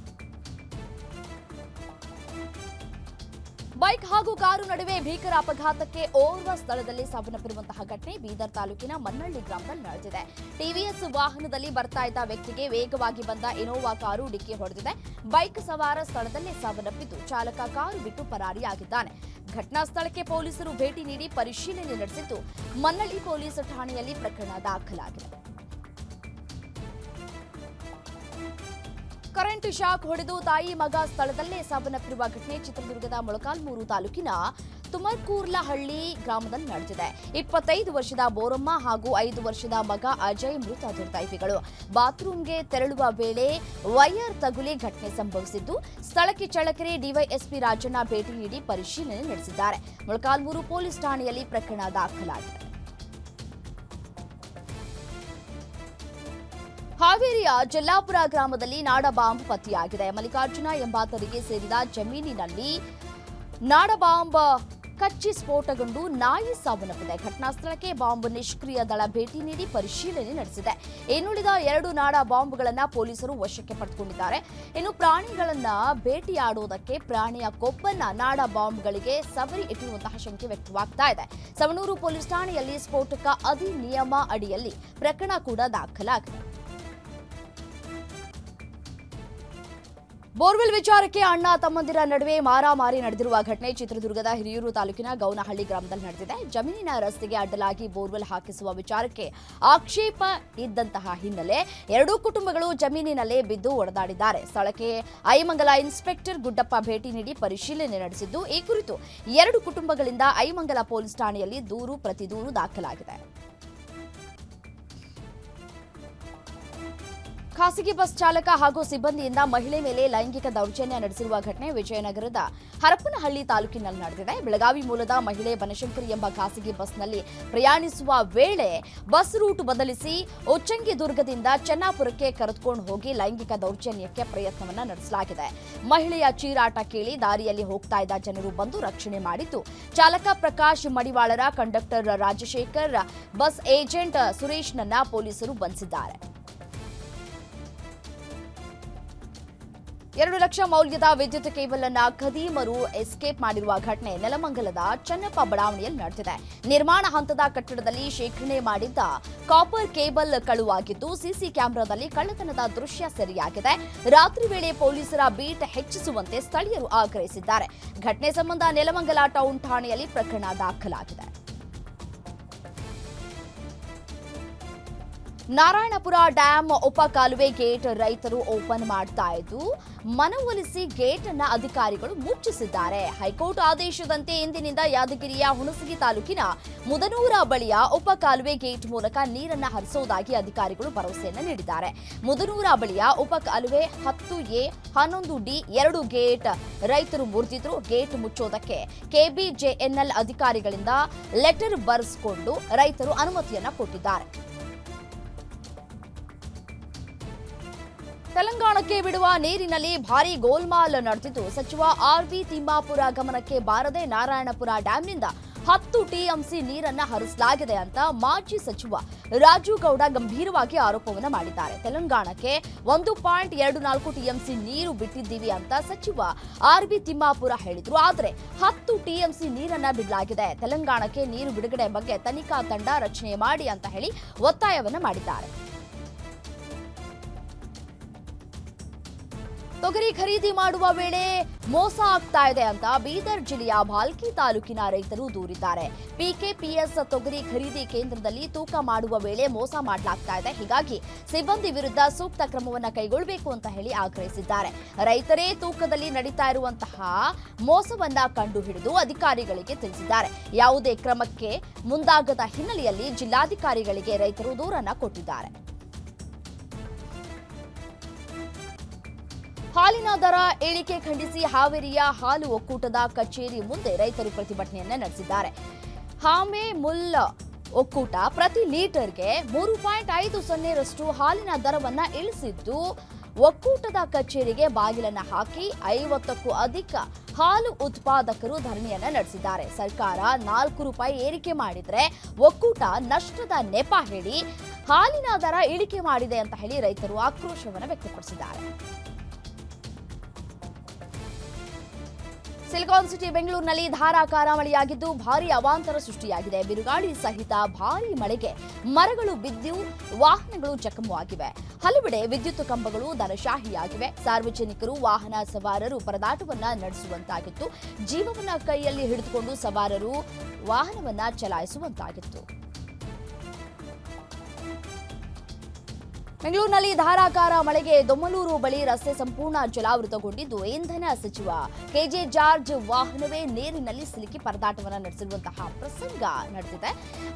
ಬೈಕ್ ಹಾಗೂ ಕಾರು ನಡುವೆ ಭೀಕರ ಅಪಘಾತಕ್ಕೆ ಓರ್ವ ಸ್ಥಳದಲ್ಲಿ ಸಾವನ್ನಪ್ಪಿರುವಂತಹ ಘಟನೆ ಬೀದರ್ ತಾಲೂಕಿನ ಮನ್ನಳ್ಳಿ ಗ್ರಾಮದಲ್ಲಿ ನಡೆದಿದೆ. ಟಿವಿಎಸ್ ವಾಹನದಲ್ಲಿ ಬರ್ತಾ ಇದ್ದ ವ್ಯಕ್ತಿಗೆ ವೇಗವಾಗಿ ಬಂದ ಇನೋವಾ ಕಾರು ಡಿಕ್ಕಿ ಹೊಡೆದಿದೆ. ಬೈಕ್ ಸವಾರ ಸ್ಥಳದಲ್ಲೇ ಸಾವನ್ನಪ್ಪಿದ್ದು, ಚಾಲಕ ಕಾರು ಬಿಟ್ಟು ಪರಾರಿಯಾಗಿದ್ದಾನೆ. ಘಟನಾ ಸ್ಥಳಕ್ಕೆ ಪೊಲೀಸರು ಭೇಟಿ ನೀಡಿ ಪರಿಶೀಲನೆ ನಡೆಸಿದ್ದು, ಮನ್ನಳ್ಳಿ ಪೊಲೀಸ್ ಠಾಣೆಯಲ್ಲಿ ಪ್ರಕರಣ ದಾಖಲಾಗಿದೆ. ಕರೆಂಟ್ ಶಾಕ್ ಹೊಡೆದು ತಾಯಿ ಮಗ ಸ್ಥಳದಲ್ಲೇ ಸಾವನ್ನಪ್ಪಿರುವ ಘಟನೆ ಚಿತ್ರದುರ್ಗದ ಮೊಳಕಾಲ್ಮೂರು ತಾಲೂಕಿನ ತುಮರ್ಕೂರ್ಲಹಳ್ಳಿ ಗ್ರಾಮದಲ್ಲಿ ನಡೆದಿದೆ. ಇಪ್ಪತ್ತೈದು ವರ್ಷದ ಬೋರಮ್ಮ ಹಾಗೂ ಐದು ವರ್ಷದ ಮಗ ಅಜಯ್ ಮೃತ ದುರ್ದೈವಿಗಳು. ಬಾತ್ರೂಮ್ಗೆ ತೆರಳುವ ವೇಳೆ ವೈರ್ ತಗುಲಿ ಘಟನೆ ಸಂಭವಿಸಿದ್ದು, ಸ್ಥಳಕ್ಕೆ ಚಳಕೆರೆ ಡಿವೈಎಸ್ಪಿ ರಾಜಣ್ಣ ಭೇಟಿ ನೀಡಿ ಪರಿಶೀಲನೆ ನಡೆಸಿದ್ದಾರೆ. ಮೊಳಕಾಲ್ಮೂರು ಪೊಲೀಸ್ ಠಾಣೆಯಲ್ಲಿ ಪ್ರಕರಣ ದಾಖಲಾಗಿದೆ. ಹಾವೇರಿಯ ಜಲ್ಲಾಪುರ ಗ್ರಾಮದಲ್ಲಿ ನಾಡ ಬಾಂಬ್ ಪತ್ತೆಯಾಗಿದೆ. ಮಲ್ಲಿಕಾರ್ಜುನ ಎಂಬಾತರಿಗೆ ಸೇರಿದ ಜಮೀನಿನಲ್ಲಿ ನಾಡ ಬಾಂಬ್ ಕಚ್ಚಿ ಸ್ಫೋಟಗೊಂಡು ನಾಯಿ ಸಾವನ್ನಪ್ಪಿದೆ. ಘಟನಾ ಸ್ಥಳಕ್ಕೆ ಬಾಂಬ್ ನಿಷ್ಕ್ರಿಯ ದಳ ಭೇಟಿ ನೀಡಿ ಪರಿಶೀಲನೆ ನಡೆಸಿದೆ. ಇನ್ನುಳಿದ ಎರಡು ನಾಡ ಬಾಂಬ್ಗಳನ್ನು ಪೊಲೀಸರು ವಶಕ್ಕೆ ಪಡೆದುಕೊಂಡಿದ್ದಾರೆ. ಇನ್ನು ಪ್ರಾಣಿಗಳನ್ನ ಭೇಟಿಯಾಡುವುದಕ್ಕೆ ಪ್ರಾಣಿಯ ಕೊಬ್ಬನ್ನ ನಾಡ ಬಾಂಬ್ಗಳಿಗೆ ಸವರಿ ಇಟ್ಟಿರುವಂತಹ ಶಂಕೆ ವ್ಯಕ್ತವಾಗ್ತಾ ಇದೆ. ಸವಣೂರು ಪೊಲೀಸ್ ಠಾಣೆಯಲ್ಲಿ ಸ್ಫೋಟಕ ಅಧಿನಿಯಮ ಅಡಿಯಲ್ಲಿ ಪ್ರಕರಣ ಕೂಡ ದಾಖಲಾಗಿದೆ. ಬೋರ್ವೆಲ್ ವಿಚಾರಕ್ಕೆ ಅಣ್ಣ ತಮ್ಮಂದಿರ ನಡುವೆ ಮಾರಾಮಾರಿ ನಡೆದಿರುವ ಘಟನೆ ಚಿತ್ರದುರ್ಗದ ಹಿರಿಯೂರು ತಾಲೂಕಿನ ಗೌನಹಳ್ಳಿ ಗ್ರಾಮದಲ್ಲಿ ನಡೆದಿದೆ. ಜಮೀನಿನ ರಸ್ತೆಗೆ ಅಡ್ಡಲಾಗಿ ಬೋರ್ವೆಲ್ ಹಾಕಿಸುವ ವಿಚಾರಕ್ಕೆ ಆಕ್ಷೇಪ ಇದ್ದಂತಹ ಹಿನ್ನೆಲೆ ಎರಡೂ ಕುಟುಂಬಗಳು ಜಮೀನಿನಲ್ಲೇ ಬಿದ್ದು ಒಡೆದಾಡಿದ್ದಾರೆ. ಸ್ಥಳಕ್ಕೆ ಐಮಂಗಲ ಇನ್ಸ್ಪೆಕ್ಟರ್ ಗುಡ್ಡಪ್ಪ ಭೇಟಿ ನೀಡಿ ಪರಿಶೀಲನೆ ನಡೆಸಿದ್ದು, ಈ ಕುರಿತು ಎರಡು ಕುಟುಂಬಗಳಿಂದ ಐಮಂಗಲ ಪೊಲೀಸ್ ಠಾಣೆಯಲ್ಲಿ ದೂರು, ಪ್ರತಿದೂರು ದಾಖಲಾಗಿದೆ. ಖಾಸಗಿ ಬಸ್ ಚಾಲಕ ಹಾಗೂ ಸಿಬ್ಬಂದಿಯಿಂದ ಮಹಿಳೆ ಮೇಲೆ ಲೈಂಗಿಕ ದೌರ್ಜನ್ಯ ನಡೆಸಿರುವ ಘಟನೆ ವಿಜಯನಗರದ ಹರಪನಹಳ್ಳಿ ತಾಲೂಕಿನಲ್ಲಿ ನಡೆದಿದೆ. ಬೆಳಗಾವಿ ಮೂಲದ ಮಹಿಳೆ ಬನಶಂಕರಿ ಎಂಬ ಖಾಸಗಿ ಬಸ್ನಲ್ಲಿ ಪ್ರಯಾಣಿಸುವ ವೇಳೆ ಬಸ್ ರೂಟ್ ಬದಲಿಸಿ ಉಚ್ಚಂಗಿದುರ್ಗದಿಂದ ಚೆನ್ನಾಪುರಕ್ಕೆ ಕರೆದುಕೊಂಡು ಹೋಗಿ ಲೈಂಗಿಕ ದೌರ್ಜನ್ಯಕ್ಕೆ ಪ್ರಯತ್ನವನ್ನ ನಡೆಸಲಾಗಿದೆ. ಮಹಿಳೆಯ ಚೀರಾಟ ಕೇಳಿ ದಾರಿಯಲ್ಲಿ ಹೋಗ್ತಾ ಇದ್ದ ಜನರು ಬಂದು ರಕ್ಷಣೆ ಮಾಡಿದ್ದು, ಚಾಲಕ Prakash Madivalar conductor Rajashekar, bus agent ಸುರೇಶ್ನನ್ನ ಪೊಲೀಸರು ಬಂಧಿಸಿದ್ದಾರೆ. ಎರಡು ಲಕ್ಷ ಮೌಲ್ಯದ ವಿದ್ಯುತ್ ಕೇಬಲ್ ಅನ್ನ ಖದೀಮರು ಎಸ್ಕೇಪ್ ಮಾಡಿರುವ ಘಟನೆ ನೆಲಮಂಗಲದ ಚನ್ನಪ್ಪ ಬಡಾವಣೆಯಲ್ಲಿ ನಡೆದಿದೆ. ನಿರ್ಮಾಣ ಹಂತದ ಕಟ್ಟಡದಲ್ಲಿ ಶೇಖರಣೆ ಮಾಡಿದ್ದ ಕಾಪರ್ ಕೇಬಲ್ ಕಳುವಾಗಿದ್ದು, ಸಿಸಿ ಕ್ಯಾಮೆರಾದಲ್ಲಿ ಕಳ್ಳತನದ ದೃಶ್ಯ ಸೆರೆಯಾಗಿದೆ. ರಾತ್ರಿ ವೇಳೆ ಪೊಲೀಸರ ಬೀಟ್ ಹೆಚ್ಚಿಸುವಂತೆ ಸ್ಥಳೀಯರು ಆಗ್ರಹಿಸಿದ್ದಾರೆ. ಘಟನೆ ಸಂಬಂಧ ನೆಲಮಂಗಲ ಟೌನ್ ಠಾಣೆಯಲ್ಲಿ ಪ್ರಕರಣ ದಾಖಲಾಗಿದೆ. ನಾರಾಯಣಪುರ ಡ್ಯಾಂ ಉಪ ಕಾಲುವೆ ಗೇಟ್ ರೈತರು ಓಪನ್ ಮಾಡ್ತಾ ಇದ್ದು, ಮನವೊಲಿಸಿ ಗೇಟ್ ಅನ್ನ ಅಧಿಕಾರಿಗಳು ಮುಚ್ಚಿಸಿದ್ದಾರೆ. ಹೈಕೋರ್ಟ್ ಆದೇಶದಂತೆ ಇಂದಿನಿಂದ ಯಾದಗಿರಿಯ ಹುಣಸಗಿ ತಾಲೂಕಿನ ಮುದನೂರ ಬಳಿಯ ಉಪ ಕಾಲುವೆ ಗೇಟ್ ಮೂಲಕ ನೀರನ್ನ ಹರಿಸೋದಾಗಿ ಅಧಿಕಾರಿಗಳು ಭರವಸೆಯನ್ನು ನೀಡಿದ್ದಾರೆ. ಮುದನೂರ ಬಳಿಯ ಉಪ ಕಾಲುವೆ ಹತ್ತು ಎ, ಹನ್ನೊಂದು ಡಿ, ಎರಡು ಗೇಟ್ ರೈತರು ಮುರಿದಿದ್ರು. ಗೇಟ್ ಮುಚ್ಚೋದಕ್ಕೆ ಕೆಬಿಜೆಎನ್ಎಲ್ ಅಧಿಕಾರಿಗಳಿಂದ ಲೆಟರ್ ಬರೆಸಿಕೊಂಡು ರೈತರು ಅನುಮತಿಯನ್ನ ಕೊಟ್ಟಿದ್ದಾರೆ. ತೆಲಂಗಾಣಕ್ಕೆ ಬಿಡುವ ನೀರಿನಲ್ಲಿ ಭಾರೀ ಗೋಲ್ಮಾಲ್ ನಡೆದಿದ್ದು, ಸಚಿವ ಆರ್ ವಿ ತಿಮ್ಮಾಪುರ ಗಮನಕ್ಕೆ ಬಾರದೆ ನಾರಾಯಣಪುರ ಡ್ಯಾಂನಿಂದ ಹತ್ತು ಟಿಎಂಸಿ ನೀರನ್ನ ಹರಿಸಲಾಗಿದೆ ಅಂತ ಮಾಜಿ ಸಚಿವ ರಾಜು ಗೌಡ ಗಂಭೀರವಾಗಿ ಆರೋಪವನ್ನು ಮಾಡಿದ್ದಾರೆ. ತೆಲಂಗಾಣಕ್ಕೆ ಒಂದು ಪಾಯಿಂಟ್ ಎರಡು ನಾಲ್ಕು ಟಿಎಂಸಿ ನೀರು ಬಿಟ್ಟಿದ್ದೀವಿ ಅಂತ ಸಚಿವ ಆರ್ ಬಿ ತಿಮ್ಮಾಪುರ ಹೇಳಿದ್ರು. ಆದರೆ ಹತ್ತು ಟಿಎಂಸಿ ನೀರನ್ನ ಬಿಡಲಾಗಿದೆ. ತೆಲಂಗಾಣಕ್ಕೆ ನೀರು ಬಿಡುಗಡೆ ಬಗ್ಗೆ ತನಿಖಾ ತಂಡ ರಚನೆ ಮಾಡಿ ಅಂತ ಹೇಳಿ ಒತ್ತಾಯವನ್ನ ಮಾಡಿದ್ದಾರೆ. ತೊಗರಿ ಖರೀದಿ ಮಾಡುವ ವೇಳೆ ಮೋಸ ಆಗ್ತಾ ಇದೆ ಅಂತ ಬೀದರ್ ಜಿಲ್ಲೆಯ ಭಾಲ್ಕಿ ತಾಲೂಕಿನ ರೈತರು ದೂರಿದ್ದಾರೆ. ಪಿಕೆಪಿಎಸ್ ತೊಗರಿ ಖರೀದಿ ಕೇಂದ್ರದಲ್ಲಿ ತೂಕ ಮಾಡುವ ವೇಳೆ ಮೋಸ ಮಾಡಲಾಗ್ತಾ ಇದೆ. ಹೀಗಾಗಿ ಸಿಬ್ಬಂದಿ ವಿರುದ್ಧ ಸೂಕ್ತ ಕ್ರಮವನ್ನು ಕೈಗೊಳ್ಳಬೇಕು ಅಂತ ಹೇಳಿ ಆಗ್ರಹಿಸಿದ್ದಾರೆ. ರೈತರೇ ತೂಕದಲ್ಲಿ ನಡೀತಾ ಇರುವಂತಹ ಮೋಸವನ್ನ ಕಂಡುಹಿಡಿದು ಅಧಿಕಾರಿಗಳಿಗೆ ತಿಳಿಸಿದ್ದಾರೆ. ಯಾವುದೇ ಕ್ರಮಕ್ಕೆ ಮುಂದಾಗದ ಹಿನ್ನೆಲೆಯಲ್ಲಿ ಜಿಲ್ಲಾಧಿಕಾರಿಗಳಿಗೆ ರೈತರು ದೂರನ್ನ ಕೊಟ್ಟಿದ್ದಾರೆ. ಹಾಲಿನ ದರ ಇಳಿಕೆ ಖಂಡಿಸಿ ಹಾವೇರಿಯ ಹಾಲು ಒಕ್ಕೂಟದ ಕಚೇರಿ ಮುಂದೆ ರೈತರು ಪ್ರತಿಭಟನೆಯನ್ನ ನಡೆಸಿದ್ದಾರೆ. ಹಾಮೆ ಮುಲ್ಲ ಒಕ್ಕೂಟ ಪ್ರತಿ ಲೀಟರ್ಗೆ ಮೂರು ಪಾಯಿಂಟ್ ಐದು ಸೊನ್ನೆರಷ್ಟು ಹಾಲಿನ ದರವನ್ನ ಇಳಿಸಿದ್ದು, ಒಕ್ಕೂಟದ ಕಚೇರಿಗೆ ಬಾಗಿಲನ್ನ ಹಾಕಿ ಐವತ್ತಕ್ಕೂ ಅಧಿಕ ಹಾಲು ಉತ್ಪಾದಕರು ಧರಣಿಯನ್ನ ನಡೆಸಿದ್ದಾರೆ. ಸರ್ಕಾರ ನಾಲ್ಕು ರೂಪಾಯಿ ಏರಿಕೆ ಮಾಡಿದ್ರೆ ಒಕ್ಕೂಟ ನಷ್ಟದ ನೆಪ ಹೇಳಿ ಹಾಲಿನ ದರ ಇಳಿಕೆ ಮಾಡಿದೆ ಅಂತ ಹೇಳಿ ರೈತರು ಆಕ್ರೋಶವನ್ನು ವ್ಯಕ್ತಪಡಿಸಿದ್ದಾರೆ. ಸಿಲಿಕಾನ್ ಸಿಟಿ ಬೆಂಗಳೂರಿನಲ್ಲಿ ಧಾರಾಕಾರ ಮಳೆಯಾಗಿದ್ದು ಭಾರೀ ಅವಾಂತರ ಸೃಷ್ಟಿಯಾಗಿದೆ. ಬಿರುಗಾಳಿ ಸಹಿತ ಭಾರಿ ಮಳೆಗೆ ಮರಗಳು ಬಿದ್ದು ವಾಹನಗಳು ಚಕಮುವಾಗಿವೆ. ಹಲವೆಡೆ ವಿದ್ಯುತ್ ಕಂಬಗಳು ದನಶಾಹಿಯಾಗಿವೆ ಸಾರ್ವಜನಿಕರು ವಾಹನ ಸವಾರರು ಪರದಾಟವನ್ನ ನಡೆಸುವಂತಾಗಿತ್ತು. ಜೀವವನ್ನ ಕೈಯಲ್ಲಿ ಹಿಡಿದುಕೊಂಡು ಸವಾರರು ವಾಹನವನ್ನ ಚಲಾಯಿಸುವಂತಾಗಿತ್ತು. ಬೆಂಗಳೂರಿನಲ್ಲಿ ಧಾರಾಕಾರ ಮಳೆಗೆ ದೊಮ್ಮಲೂರು ಬಳಿ ರಸ್ತೆ ಸಂಪೂರ್ಣ ಜಲಾವೃತಗೊಂಡಿದ್ದು ಇಂಧನ ಸಚಿವ ಕೆಜೆ ಜಾರ್ಜ್ ವಾಹನವೇ ನೀರಿನಲ್ಲಿ ಸಿಲುಕಿ ಪರದಾಟವನ್ನು ನಡೆಸಿರುವಂತಹ ಪ್ರಸಂಗ ನಡೆದಿದೆ.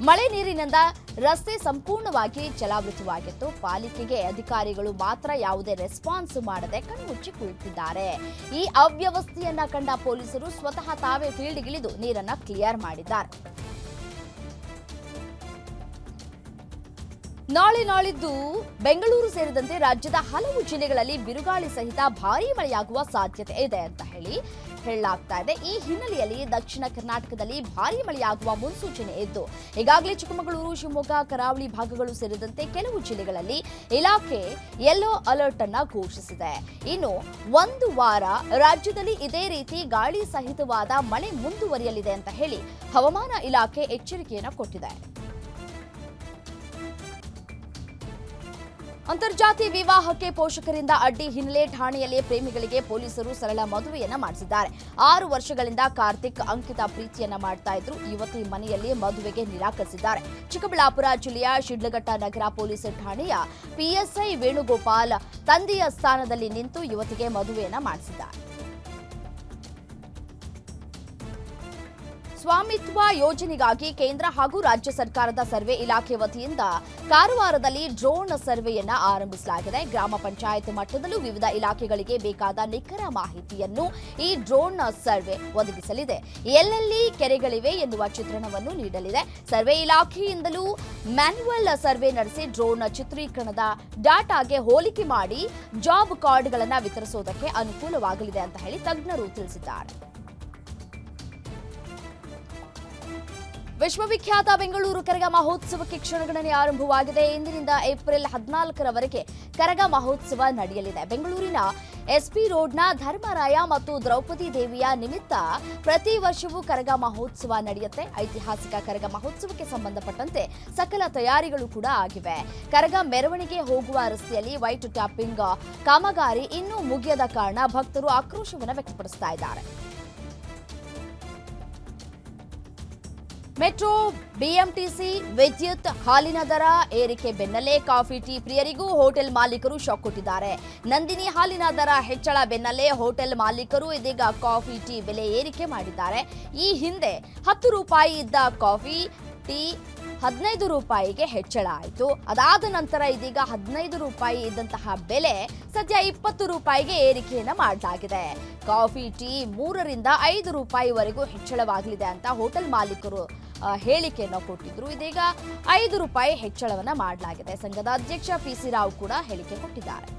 ಮಳೆ ನೀರಿನಿಂದ ರಸ್ತೆ ಸಂಪೂರ್ಣವಾಗಿ ಜಲಾವೃತವಾಗಿತ್ತು. ಪಾಲಿಕೆಗೆ ಅಧಿಕಾರಿಗಳು ಮಾತ್ರ ಯಾವುದೇ ರೆಸ್ಪಾನ್ಸ್ ಮಾಡದೆ ಕಣ್ಮುಚ್ಚಿ ಕುಳಿತಿದ್ದಾರೆ. ಈ ಅವ್ಯವಸ್ಥೆಯನ್ನ ಕಂಡ ಪೊಲೀಸರು ಸ್ವತಃ ತಾವೇ ಫೀಲ್ಡ್ಗಿಳಿದು ನೀರನ್ನ ಕ್ಲಿಯರ್ ಮಾಡಿದ್ದಾರೆ. ನಾಳೆ ನಾಳಿದ್ದು ಬೆಂಗಳೂರು ಸೇರಿದಂತೆ ರಾಜ್ಯದ ಹಲವು ಜಿಲ್ಲೆಗಳಲ್ಲಿ ಬಿರುಗಾಳಿ ಸಹಿತ ಭಾರಿ ಮಳೆಯಾಗುವ ಸಾಧ್ಯತೆ ಇದೆ ಅಂತ ಹೇಳಿ ಹೇಳಲಾಗ್ತಾ ಇದೆ. ಈ ಹಿನ್ನೆಲೆಯಲ್ಲಿ ದಕ್ಷಿಣ ಕರ್ನಾಟಕದಲ್ಲಿ ಭಾರಿ ಮಳೆಯಾಗುವ ಮುನ್ಸೂಚನೆ ಇದ್ದು, ಈಗಾಗಲೇ ಚಿಕ್ಕಮಗಳೂರು, ಶಿವಮೊಗ್ಗ, ಕರಾವಳಿ ಭಾಗಗಳು ಸೇರಿದಂತೆ ಕೆಲವು ಜಿಲ್ಲೆಗಳಲ್ಲಿ ಇಲಾಖೆ ಯೆಲ್ಲೋ ಅಲರ್ಟ್ ಅನ್ನ ಘೋಷಿಸಿದೆ. ಇನ್ನು ಒಂದು ವಾರ ರಾಜ್ಯದಲ್ಲಿ ಇದೇ ರೀತಿ ಗಾಳಿ ಸಹಿತವಾದ ಮಳೆ ಮುಂದುವರಿಯಲಿದೆ ಅಂತ ಹೇಳಿ ಹವಾಮಾನ ಇಲಾಖೆ ಎಚ್ಚರಿಕೆಯನ್ನು ಕೊಟ್ಟಿದೆ. ಅಂತರ್ಜಾತಿ ವಿವಾಹಕ್ಕೆ ಪೋಷಕರಿಂದ ಅಡ್ಡಿ ಹಿನ್ನೆಲೆ ಠಾಣೆಯಲ್ಲಿ ಪ್ರೇಮಿಗಳಿಗೆ ಪೊಲೀಸರು ಸರಳ ಮದುವೆಯನ್ನ ಮಾಡಿಸಿದ್ದಾರೆ. ಆರು ವರ್ಷಗಳಿಂದ ಕಾರ್ತಿಕ್ ಅಂಕಿತ ಪ್ರೀತಿಯನ್ನ ಮಾಡ್ತಾ ಇದ್ರು. ಯುವತಿ ಮನೆಯಲ್ಲಿ ಮದುವೆಗೆ ನಿರಾಕರಿಸಿದ್ದಾರೆ. ಚಿಕ್ಕಬಳ್ಳಾಪುರ ಜಿಲ್ಲೆಯ ಶಿಡ್ಲಘಟ್ಟ ನಗರ ಪೊಲೀಸ್ ಠಾಣೆಯ ಪಿಎಸ್ಐ ವೇಣುಗೋಪಾಲ್ ತಂದೆಯ ಸ್ಥಾನದಲ್ಲಿ ನಿಂತು ಯುವತಿಗೆ ಮದುವೆಯನ್ನ ಮಾಡಿಸಿದ್ದಾರೆ. ಸ್ವಾಮಿತ್ವ ಯೋಜನೆಗಾಗಿ ಕೇಂದ್ರ ಹಾಗೂ ರಾಜ್ಯ ಸರ್ಕಾರದ ಸರ್ವೆ ಇಲಾಖೆ ವತಿಯಿಂದ ಕಾರವಾರದಲ್ಲಿ ಡ್ರೋನ್ ಸರ್ವೆಯನ್ನ ಆರಂಭಿಸಲಾಗಿದೆ. ಗ್ರಾಮ ಪಂಚಾಯತ್ ಮಟ್ಟದಲ್ಲೂ ವಿವಿಧ ಇಲಾಖೆಗಳಿಗೆ ಬೇಕಾದ ನಿಖರ ಮಾಹಿತಿಯನ್ನು ಈ ಡ್ರೋನ್ ಸರ್ವೆ ಒದಗಿಸಲಿದೆ. ಎಲ್ಲೆಲ್ಲಿ ಕೆರೆಗಳಿವೆ ಎನ್ನುವ ಚಿತ್ರಣವನ್ನು ನೀಡಲಿದೆ. ಸರ್ವೆ ಇಲಾಖೆಯಿಂದಲೂ ಮ್ಯಾನ್ಯುವಲ್ ಸರ್ವೆ ನಡೆಸಿ ಡ್ರೋನ್ ಚಿತ್ರೀಕರಣದ ಡಾಟಾಗೆ ಹೋಲಿಕೆ ಮಾಡಿ ಜಾಬ್ ಕಾರ್ಡ್ಗಳನ್ನು ವಿತರಿಸುವುದಕ್ಕೆ ಅನುಕೂಲವಾಗಲಿದೆ ಅಂತ ಹೇಳಿ ತಜ್ಞರು ತಿಳಿಸಿದ್ದಾರೆ. ವಿಶ್ವವಿಖ್ಯಾತ ಬೆಂಗಳೂರು ಕರಗ ಮಹೋತ್ಸವಕ್ಕೆ ಕ್ಷಣಗಣನೆ ಆರಂಭವಾಗಿದೆ. ಇಂದಿನಿಂದ ಏಪ್ರಿಲ್ ಹದಿನಾಲ್ಕರವರೆಗೆ ಕರಗ ಮಹೋತ್ಸವ ನಡೆಯಲಿದೆ. ಬೆಂಗಳೂರಿನ ಎಸ್ಪಿ ರೋಡ್ನ ಧರ್ಮರಾಯ ಮತ್ತು ದ್ರೌಪದಿ ದೇವಿಯ ನಿಮಿತ್ತ ಪ್ರತಿ ವರ್ಷವೂ ಕರಗ ಮಹೋತ್ಸವ ನಡೆಯುತ್ತೆ. ಐತಿಹಾಸಿಕ ಕರಗ ಮಹೋತ್ಸವಕ್ಕೆ ಸಂಬಂಧಪಟ್ಟಂತೆ ಸಕಲ ತಯಾರಿಗಳು ಕೂಡ ಆಗಿವೆ. ಕರಗ ಮೆರವಣಿಗೆ ಹೋಗುವ ರಸ್ತೆಯಲ್ಲಿ ವೈಟ್ ಟ್ಯಾಪಿಂಗ್ ಕಾಮಗಾರಿ ಇನ್ನೂ ಮುಗಿಯದ ಕಾರಣ ಭಕ್ತರು ಆಕ್ರೋಶವನ್ನು ವ್ಯಕ್ತಪಡಿಸ್ತಾ ಇದ್ದಾರೆ. ಮೆಟ್ರೋ, ಬಿಎಂಟಿಸಿ, ವಿದ್ಯುತ್, ಹಾಲಿನ ದರ, ಏರಿಕೆ ಬೆನ್ನಲ್ಲೇ ಕಾಫಿ ಟೀ ಪ್ರಿಯರಿಗೂ ಹೋಟೆಲ್ ಮಾಲೀಕರು ಶಾಕ್ ಕೊಟ್ಟಿದ್ದಾರೆ. ನಂದಿನಿ ಹಾಲಿನ ದರ ಹೆಚ್ಚಳ ಬೆನ್ನಲ್ಲೇ ಹೋಟೆಲ್ ಮಾಲೀಕರು ಇದೀಗ ಕಾಫಿ ಟೀ ಬೆಲೆ ಏರಿಕೆ ಮಾಡಿದ್ದಾರೆ. ಈ ಹಿಂದೆ ಹತ್ತು ರೂಪಾಯಿ ಇದ್ದ ಕಾಫಿ ಟೀ ಹದಿನೈದು ರೂಪಾಯಿಗೆ ಹೆಚ್ಚಳ ಆಯಿತು. ಅದಾದ ನಂತರ ಇದೀಗ ಹದಿನೈದು ರೂಪಾಯಿ ಇದ್ದಂತಹ ಬೆಲೆ ಸದ್ಯ ಇಪ್ಪತ್ತು ರೂಪಾಯಿಗೆ ಏರಿಕೆಯನ್ನು ಮಾಡಲಾಗಿದೆ. ಕಾಫಿ ಟೀ ಮೂರರಿಂದ ಐದು ರೂಪಾಯಿವರೆಗೂ ಹೆಚ್ಚಳವಾಗಲಿದೆ ಅಂತ ಹೋಟೆಲ್ ಮಾಲೀಕರು ಹೇಳಿಕೆಯನ್ನು ಕೊಟ್ಟಿದ್ರು. ಇದೀಗ ಐದು ರೂಪಾಯಿ ಹೆಚ್ಚಳವನ್ನ ಮಾಡಲಾಗಿದೆ. ಸಂಘದ ಅಧ್ಯಕ್ಷ ಪಿ ಸಿ ರಾವ್ ಕೂಡ ಹೇಳಿಕೆ ಕೊಟ್ಟಿದ್ದಾರೆ.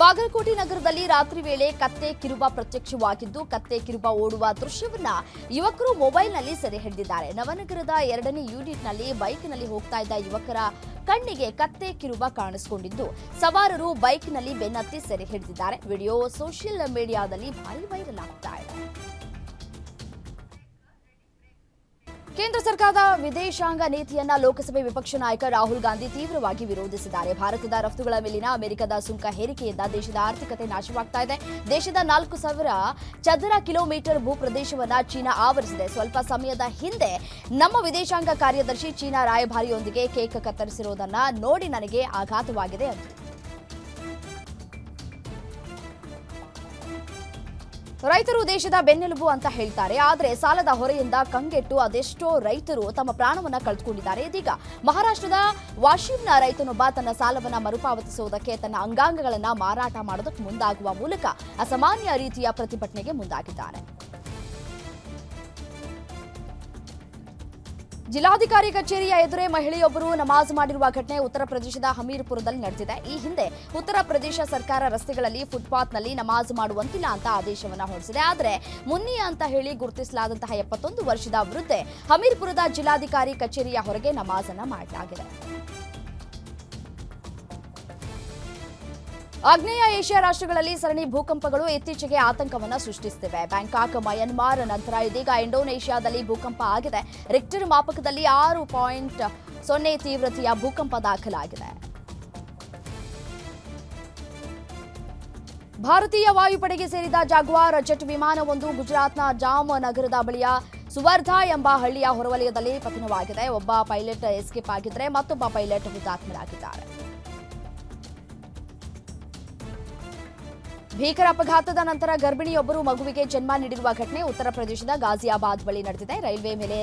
ಬಾಗಲಕೋಟೆ ನಗರದಲ್ಲಿ ರಾತ್ರಿ ವೇಳೆ ಕತ್ತೆ ಕಿರುಬ ಪ್ರತ್ಯಕ್ಷವಾಗಿದ್ದು, ಕತ್ತೆ ಕಿರುಬ ಓಡುವ ದೃಶ್ಯವನ್ನ ಯುವಕರು ಮೊಬೈಲ್ನಲ್ಲಿ ಸೆರೆ ಹಿಡಿದಿದ್ದಾರೆ. ನವನಗರದ ಎರಡನೇ ಯೂನಿಟ್ನಲ್ಲಿ ಬೈಕ್ನಲ್ಲಿ ಹೋಗ್ತಾ ಇದ್ದ ಯುವಕರ ಕಣ್ಣಿಗೆ ಕತ್ತೆ ಕಿರುಬ ಕಾಣಿಸಿಕೊಂಡಿದ್ದು, ಸವಾರರು ಬೈಕ್ನಲ್ಲಿ ಬೆನ್ನತ್ತಿ ಸೆರೆ ಹಿಡಿದಿದ್ದಾರೆ. ವಿಡಿಯೋ ಸೋಷಿಯಲ್ ಮೀಡಿಯಾದಲ್ಲಿ ಭಾರಿ ವೈರಲ್ ಆಗ್ತಾ ಇದೆ. ಕೇಂದ್ರ ಸರ್ಕಾರದ ವಿದೇಶಾಂಗ ನೀತಿಯನ್ನ ಲೋಕಸಭೆ ವಿಪಕ್ಷ ನಾಯಕ ರಾಹುಲ್ ಗಾಂಧಿ ತೀವ್ರವಾಗಿ ವಿರೋಧಿಸಿದ್ದಾರೆ. ಭಾರತದ ರಫ್ತುಗಳ ಮೇಲಿನ ಅಮೆರಿಕದ ಸುಂಕ ಹೇರಿಕೆಯಿಂದ ದೇಶದ ಆರ್ಥಿಕತೆ ನಾಶವಾಗ್ತಾ ಇದೆ. ದೇಶದ ನಾಲ್ಕು ಸಾವಿರ ಚದರ ಕಿಲೋಮೀಟರ್ ಭೂ ಪ್ರದೇಶವನ್ನ ಚೀನಾ ಆವರಿಸಿದೆ. ಸ್ವಲ್ಪ ಸಮಯದ ಹಿಂದೆ ನಮ್ಮ ವಿದೇಶಾಂಗ ಕಾರ್ಯದರ್ಶಿ ಚೀನಾ ರಾಯಭಾರಿಯೊಂದಿಗೆ ಕೇಕ್ ಕತ್ತರಿಸಿರುವುದನ್ನ ನೋಡಿ ನನಗೆ ಆಘಾತವಾಗಿದೆ ಅಂತ ರೈತರು ದೇಶದ ಬೆನ್ನೆಲುಬು ಅಂತ ಹೇಳ್ತಾರೆ. ಆದರೆ ಸಾಲದ ಹೊರೆಯಿಂದ ಕಂಗೆಟ್ಟು ಅದೆಷ್ಟೋ ರೈತರು ತಮ್ಮ ಪ್ರಾಣವನ್ನ ಕಳೆದುಕೊಂಡಿದ್ದಾರೆ. ಇದೀಗ ಮಹಾರಾಷ್ಟ್ರದ ವಾಶಿಂನ ರೈತನೊಬ್ಬ ತನ್ನ ಸಾಲವನ್ನ ಮರುಪಾವತಿಸುವುದಕ್ಕೆ ತನ್ನ ಅಂಗಾಂಗಗಳನ್ನ ಮಾರಾಟ ಮಾಡೋದಕ್ಕೆ ಮುಂದಾಗುವ ಮೂಲಕ ಅಸಾಮಾನ್ಯ ರೀತಿಯ ಪ್ರತಿಭಟನೆಗೆ ಮುಂದಾಗಿದ್ದಾನೆ ಜಿಲ್ಲಾಧಿಕಾರಿ ಕಚೇರಿಯ ಎದುರೇ ಮಹಿಳೆಯೊಬ್ಬರು ನಮಾಜ್ ಮಾಡಿರುವ ಘಟನೆ ಉತ್ತರ ಪ್ರದೇಶದ ಹಮೀರ್ಪುರದಲ್ಲಿ ನಡೆದಿದೆ. ಈ ಹಿಂದೆ ಉತ್ತರ ಪ್ರದೇಶ ಸರ್ಕಾರ ರಸ್ತೆಗಳಲ್ಲಿ ಫುಟ್ಪಾತ್ನಲ್ಲಿ ನಮಾಜ್ ಮಾಡುವಂತಿಲ್ಲ ಅಂತ ಆದೇಶವನ್ನ ಹೊರಡಿಸಿದೆ. ಆದರೆ ಮುನ್ನಿಯ ಅಂತ ಹೇಳಿ ಗುರುತಿಸಲಾದಂತಹ ಎಪ್ಪತ್ತೊಂದು ವರ್ಷದ ವೃದ್ಧೆ ಹಮೀರ್ಪುರದ ಜಿಲ್ಲಾಧಿಕಾರಿ ಕಚೇರಿಯ ಹೊರಗೆ ನಮಾಜನ್ನ ಮಾಡಲಾಗಿದೆ. ಆಗ್ನೇಯ ಏಷ್ಯಾ ರಾಷ್ಟ್ರಗಳಲ್ಲಿ ಸರಣಿ ಭೂಕಂಪಗಳು ಇತ್ತೀಚೆಗೆ ಆತಂಕವನ್ನು ಸೃಷ್ಟಿಸುತ್ತಿವೆ ಬ್ಯಾಂಕಾಕ್, ಮಯನ್ಮಾರ್ ನಂತರ ಇದೀಗ ಇಂಡೋನೇಷ್ಯಾದಲ್ಲಿ ಭೂಕಂಪ ಆಗಿದೆ. ರಿಕ್ಟರ್ ಮಾಪಕದಲ್ಲಿ ಆರು ಪಾಯಿಂಟ್ ಸೊನ್ನೆ ತೀವ್ರತೆಯ ಭೂಕಂಪ ದಾಖಲಾಗಿದೆ. ಭಾರತೀಯ ವಾಯುಪಡೆಗೆ ಸೇರಿದ ಜಾಗ್ವಾರ್ ಜೆಟ್ ವಿಮಾನವೊಂದು ಗುಜರಾತ್ನ ಜಾಮ್ ನಗರದ ಬಳಿಯ ಸುವರ್ಧಾ ಎಂಬ ಹಳ್ಳಿಯ ಹೊರವಲಯದಲ್ಲಿ ಪತನವಾಗಿದೆ. ಒಬ್ಬ ಪೈಲಟ್ ಎಸ್ಕೇಪ್ ಆಗಿದ್ದರೆ ಮತ್ತೊಬ್ಬ ಪೈಲಟ್ ಹುತಾತ್ಮರಾಗಿದ್ದಾರೆ. ಭೀಕರ ಅಪಘಾತದ ನಂತರ ಗರ್ಭಿಣಿಯೊಬ್ಬರು ಮಗುವಿಗೆ ಜನ್ಮ ನೀಡಿರುವ ಘಟನೆ ಉತ್ತರ ಪ್ರದೇಶದ ಗಾಜಿಯಾಬಾದ್ ಬಳಿ ನಡೆದಿದೆ. ರೈಲ್ವೆ ಮೇಲೆ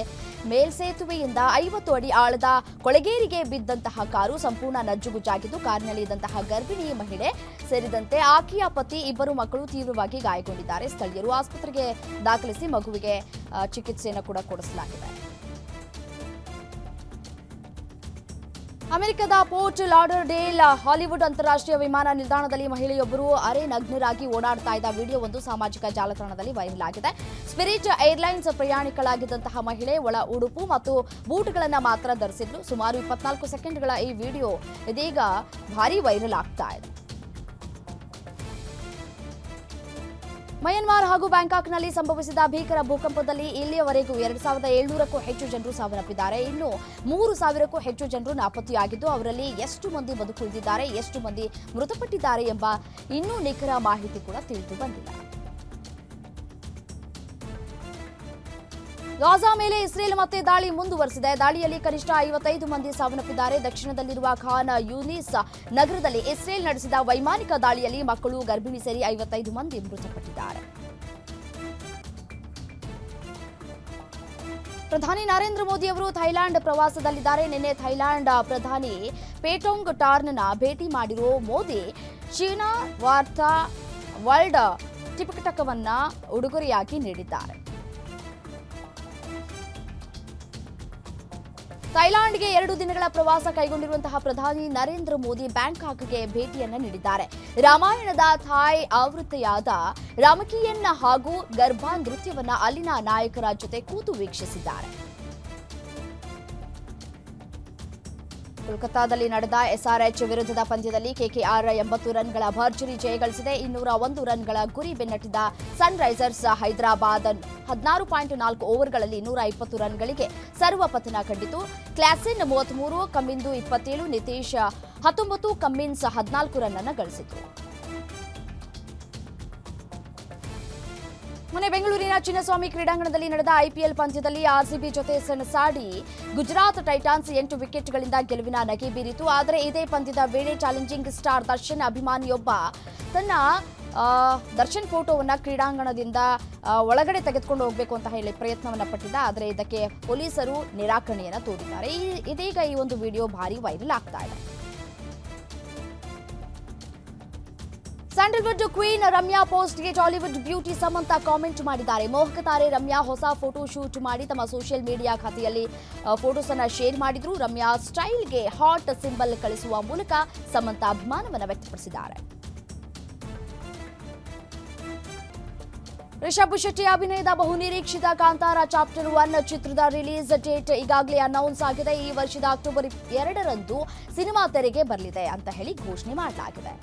ಮೇಲ್ಸೇತುವೆಯಿಂದ ಐವತ್ತು ಅಡಿ ಆಳದ ಕೊಳಗೇರಿಗೆ ಬಿದ್ದಂತಹ ಕಾರು ಸಂಪೂರ್ಣ ನಜ್ಜುಗುಜ್ಜಾಗಿದ್ದು ಕಾರಿನಲ್ಲಿ ಇದ್ದಂತಹ ಗರ್ಭಿಣಿ ಮಹಿಳೆ ಸೇರಿದಂತೆ ಆಕೆಯ ಪತಿ ಇಬ್ಬರು ಮಕ್ಕಳು ತೀವ್ರವಾಗಿ ಗಾಯಗೊಂಡಿದ್ದಾರೆ. ಸ್ಥಳೀಯರು ಆಸ್ಪತ್ರೆಗೆ ದಾಖಲಿಸಿ ಮಗುವಿಗೆ ಚಿಕಿತ್ಸೆಯನ್ನು ಕೂಡ ಕೊಡಿಸಲಾಗಿದೆ. ಅಮೆರಿಕದ ಪೋರ್ಟ್ ಲಾಡರ್ಡೇಲ್ ಹಾಲಿವುಡ್ ಅಂತಾರಾಷ್ಟ್ರೀಯ ವಿಮಾನ ನಿಲ್ದಾಣದಲ್ಲಿ ಮಹಿಳೆಯೊಬ್ಬರು ಅರೆ ನಗ್ನರಾಗಿ ಓಡಾಡ್ತಾ ಇದ್ದ ವಿಡಿಯೋ ಒಂದು ಸಾಮಾಜಿಕ ಜಾಲತಾಣದಲ್ಲಿ ವೈರಲ್ ಆಗಿದೆ. ಸ್ಪಿರಿಟ್ ಏರ್ಲೈನ್ಸ್ ಪ್ರಯಾಣಿಕಳಾಗಿದ್ದಂತಹ ಮಹಿಳೆ ಒಳ ಉಡುಪು ಮತ್ತು ಬೂಟ್ಗಳನ್ನು ಮಾತ್ರ ಧರಿಸಿದ್ರು ಸುಮಾರು ಇಪ್ಪತ್ನಾಲ್ಕು ಸೆಕೆಂಡ್ಗಳ ಈ ವಿಡಿಯೋ ಇದೀಗ ಭಾರಿ ವೈರಲ್ ಆಗ್ತಾ ಇದೆ. ಮಯನ್ಮಾರ್ ಹಾಗೂ ಬ್ಯಾಂಕಾಕ್ನಲ್ಲಿ ಸಂಭವಿಸಿದ ಭೀಕರ ಭೂಕಂಪದಲ್ಲಿ ಇಲ್ಲಿಯವರೆಗೂ ಎರಡು ಸಾವಿರದ ಏಳ್ನೂರಕ್ಕೂ ಹೆಚ್ಚು ಜನರು ಸಾವನ್ನಪ್ಪಿದ್ದಾರೆ. ಇನ್ನು ಮೂರು ಸಾವಿರಕ್ಕೂ ಹೆಚ್ಚು ಜನರು ನಾಪತ್ತೆಯಾಗಿದ್ದು, ಅವರಲ್ಲಿ ಎಷ್ಟು ಮಂದಿ ಬದುಕುಳಿದಿದ್ದಾರೆ, ಎಷ್ಟು ಮಂದಿ ಮೃತಪಟ್ಟಿದ್ದಾರೆ ಎಂಬ ಇನ್ನೂ ನಿಖರ ಮಾಹಿತಿ ಕೂಡ ತಿಳಿದು ಬಂದಿಲ್ಲ. ಗಾಜಾ ಮೇಲೆ ಇಸ್ರೇಲ್ ಮತ್ತೆ ದಾಳಿ ಮುಂದುವರೆಸಿದೆ. ದಾಳಿಯಲ್ಲಿ ಕನಿಷ್ಠ ಐವತ್ತೈದು ಮಂದಿ ಸಾವನ್ನಪ್ಪಿದ್ದಾರೆ. ದಕ್ಷಿಣದಲ್ಲಿರುವ ಖಾನ್ ಯೂನಿಸ್ ನಗರದಲ್ಲಿ ಇಸ್ರೇಲ್ ನಡೆಸಿದ ವೈಮಾನಿಕ ದಾಳಿಯಲ್ಲಿ ಮಕ್ಕಳು ಗರ್ಭಿಣಿ ಸೇರಿ ಐವತ್ತೈದು ಮಂದಿ ಮೃತಪಟ್ಟಿದ್ದಾರೆ. ಪ್ರಧಾನಿ ನರೇಂದ್ರ ಮೋದಿ ಅವರು ಥೈಲ್ಯಾಂಡ್ ಪ್ರವಾಸದಲ್ಲಿದ್ದಾರೆ. ನಿನ್ನೆ ಥೈಲ್ಯಾಂಡ್ ಪ್ರಧಾನಿ ಪೇಟೋಂಗ್ ಟಾರ್ನ್ನ ಭೇಟಿ ಮಾಡಿರೋ ಮೋದಿ, ಚೀನಾ ವಾರ್ತಾ ವರ್ಲ್ಡ್ ಟಿಪಿಕಟಕವನ್ನು ಉಡುಗೊರೆಯಾಗಿ ನೀಡಿದ್ದಾರೆ. ಥೈಲಾಂಡ್ಗೆ ಎರಡು ದಿನಗಳ ಪ್ರವಾಸ ಕೈಗೊಂಡಿರುವಂತಹ ಪ್ರಧಾನಿ ನರೇಂದ್ರ ಮೋದಿ ಬ್ಯಾಂಕಾಕ್ಗೆ ಭೇಟಿಯನ್ನ ನೀಡಿದ್ದಾರೆ. ರಾಮಾಯಣದ ಥಾಯ್ ಆವೃತ್ತಿಯಾದ ರಾಮಕಿಯನ್ನ ಹಾಗೂ ಗರ್ಭಾ ನೃತ್ಯವನ್ನ ಅಲ್ಲಿನ ನಾಯಕರ ಜೊತೆ ಕೂತು ವೀಕ್ಷಿಸಿದ್ದಾರೆ. ಕೋಲ್ಕತ್ತಾದಲ್ಲಿ ನಡೆದ ಎಸ್ಆರ್ಎಚ್ ವಿರುದ್ಧದ ಪಂದ್ಯದಲ್ಲಿ ಕೆಕೆಆರ್ ಎಂಬತ್ತು ರನ್ಗಳ ಭರ್ಜರಿ ಜಯಗಳಿಸಿದೆ. ಇನ್ನೂರ ಒಂದು ರನ್ಗಳ ಗುರಿ ಬೆನ್ನಟ್ಟಿದ ಸನ್ರೈಸರ್ಸ್ ಹೈದರಾಬಾದ್ ಹದಿನಾರು ಪಾಯಿಂಟ್ ನಾಲ್ಕು ಓವರ್ಗಳಲ್ಲಿ ನೂರ ಇಪ್ಪತ್ತು ರನ್ಗಳಿಗೆ ಸರ್ವ ಪತನ ಕಂಡಿತು. ಕ್ಲಾಸಿನ್ ಮೂವತ್ಮೂರು ಕಮ್ಮಿಂದು ಇಪ್ಪತ್ತೇಳು, ನಿತೀಶ್ ಹತ್ತೊಂಬತ್ತು, ಕಮ್ಮಿನ್ಸ್ ಹದಿನಾಲ್ಕು ರನ್ ಅನ್ನು ಗಳಿಸಿತು ಮೊನ್ನೆ ಬೆಂಗಳೂರಿನ ಚಿನ್ನಸ್ವಾಮಿ ಕ್ರೀಡಾಂಗಣದಲ್ಲಿ ನಡೆದ ಐಪಿಎಲ್ ಪಂದ್ಯದಲ್ಲಿ ಆರ್ಸಿಬಿ ಜೊತೆ ಸೆಣಸಾಡಿ. ಗುಜರಾತ್ ಟೈಟಾನ್ಸ್ ಎಂಟು ವಿಕೆಟ್ಗಳಿಂದ ಗೆಲುವಿನ ನಗೆ ಬೀರಿತು. ಆದರೆ ಇದೇ ಪಂದ್ಯದ ವೇಳೆ ಚಾಲೆಂಜಿಂಗ್ ಸ್ಟಾರ್ ದರ್ಶನ್ ಅಭಿಮಾನಿಯೊಬ್ಬ ತನ್ನ ದರ್ಶನ್ ಫೋಟೋವನ್ನು ಕ್ರೀಡಾಂಗಣದಿಂದ ಒಳಗಡೆ ತೆಗೆದುಕೊಂಡು ಹೋಗಬೇಕು ಅಂತ ಹೇಳಿ ಪ್ರಯತ್ನವನ್ನು ಪಟ್ಟಿದ್ದ. ಆದರೆ ಇದಕ್ಕೆ ಪೊಲೀಸರು ನಿರಾಕರಣೆಯನ್ನು ತೋರಿದ್ದಾರೆ. ಇದೀಗ ಈ ಒಂದು ವಿಡಿಯೋ ಭಾರಿ ವೈರಲ್ ಆಗ್ತಾ ಇದೆ. ಸ್ಯಾಂಡಲ್ವುಡ್ ಕ್ವೀನ್ ರಮ್ಯಾ ಪೋಸ್ಟ್ಗೆ ಟಾಲಿವುಡ್ ಬ್ಯೂಟಿ ಸಮಂತ ಕಾಮೆಂಟ್ ಮಾಡಿದ್ದಾರೆ. ಮೋಹಕ ತಾರೆ ರಮ್ಯಾ ಹೊಸ ಫೋಟೋ ಶೂಟ್ ಮಾಡಿ ತಮ್ಮ ಸೋಷಿಯಲ್ ಮೀಡಿಯಾ ಖಾತೆಯಲ್ಲಿ ಫೋಟೋಸ್ ಅನ್ನ ಶೇರ್ ಮಾಡಿದ್ರು. ರಮ್ಯಾ ಸ್ಟೈಲ್ಗೆ ಹಾಟ್ ಸಿಂಬಲ್ ಕಳಿಸುವ ಮೂಲಕ ಸಮಂತ ಅಭಿಮಾನವನ್ನು ವ್ಯಕ್ತಪಡಿಸಿದ್ದಾರೆ. ರಿಷಬ್ ಶೆಟ್ಟಿ ಅಭಿನಯದ ಬಹುನಿರೀಕ್ಷಿತ ಕಾಂತಾರ ಚಾಪ್ಟರ್ ಒನ್ ಚಿತ್ರದ ರಿಲೀಸ್ ಡೇಟ್ ಈಗಾಗಲೇ ಅನೌನ್ಸ್ ಆಗಿದೆ. ಈ ವರ್ಷದ ಅಕ್ಟೋಬರ್ ಎರಡರಂದು ಸಿನಿಮಾ ತೆರೆಗೆ ಬರಲಿದೆ ಅಂತ ಹೇಳಿ ಘೋಷಣೆ ಮಾಡಲಾಗಿದೆ.